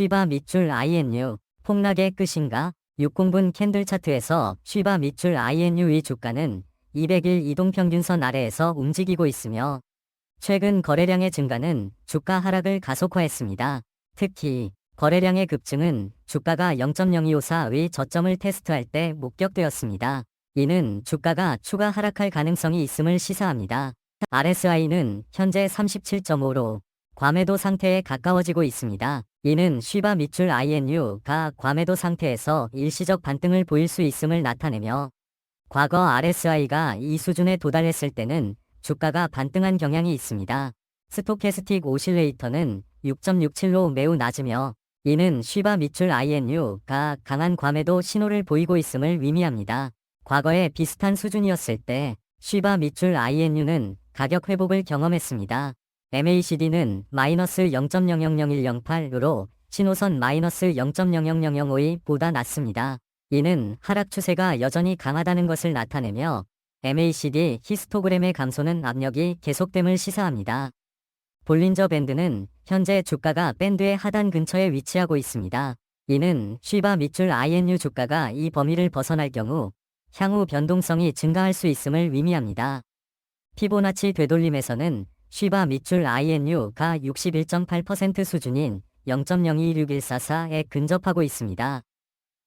쉬바 밑줄 INU 폭락의 끝인가? 60분 캔들 차트에서 쉬바 밑줄 INU의 주가는 200일 이동평균선 아래에서 움직이고 있으며 최근 거래량의 증가는 주가 하락을 가속화했습니다. 특히 거래량의 급증은 주가가 0.0254의 저점을 테스트할 때 목격되었습니다. 이는 주가가 추가 하락할 가능성이 있음을 시사합니다. RSI는 현재 37.5로 과매도 상태에 가까워지고 있습니다. 이는 쉬바 밑줄 INU가 과매도 상태에서 일시적 반등을 보일 수 있음을 나타내며 과거 RSI가 이 수준에 도달했을 때는 주가가 반등한 경향이 있습니다. 스토캐스틱 오실레이터는 6.67로 매우 낮으며 이는 쉬바 밑줄 INU가 강한 과매도 신호를 보이고 있음을 의미합니다. 과거에 비슷한 수준이었을 때 쉬바 밑줄 INU는 가격 회복을 경험했습니다. MACD는 마이너스 0.000108으로 신호선 마이너스 0.00005이 보다 낮습니다. 이는 하락 추세가 여전히 강하다는 것을 나타내며 MACD 히스토그램의 감소는 압력이 계속됨을 시사합니다. 볼린저 밴드는 현재 주가가 밴드의 하단 근처에 위치하고 있습니다. 이는 쉬바 밑줄 INU 주가가 이 범위를 벗어날 경우 향후 변동성이 증가할 수 있음을 의미합니다. 피보나치 되돌림에서는 쉬바 밑줄 INU가 61.8% 수준인 0.026144에 근접하고 있습니다.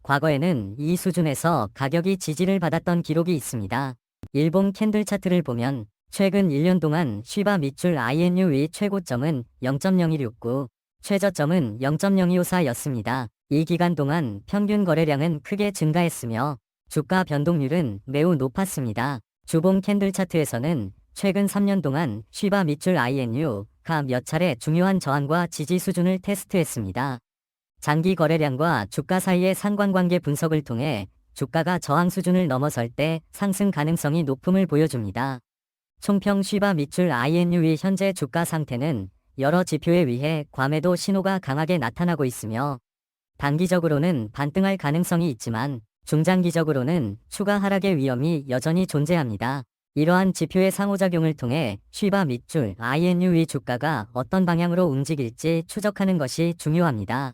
과거에는 이 수준에서 가격이 지지를 받았던 기록이 있습니다. 일본 캔들 차트를 보면 최근 1년 동안 쉬바 밑줄 INU의 최고점은 0.0269, 최저점은 0.0254였습니다. 이 기간 동안 평균 거래량은 크게 증가했으며 주가 변동률은 매우 높았습니다. 주봉 캔들 차트에서는 최근 3년 동안 쉬바 밑줄 INU가 몇 차례 중요한 저항과 지지 수준을 테스트했습니다. 장기 거래량과 주가 사이의 상관관계 분석을 통해 주가가 저항 수준을 넘어설 때 상승 가능성이 높음을 보여줍니다. 총평 쉬바 밑줄 INU의 현재 주가 상태는 여러 지표에 의해 과매도 신호가 강하게 나타나고 있으며 단기적으로는 반등할 가능성이 있지만 중장기적으로는 추가 하락의 위험이 여전히 존재합니다. 이러한 지표의 상호작용을 통해 쉬바 밑줄 INU의 주가가 어떤 방향으로 움직일지 추적하는 것이 중요합니다.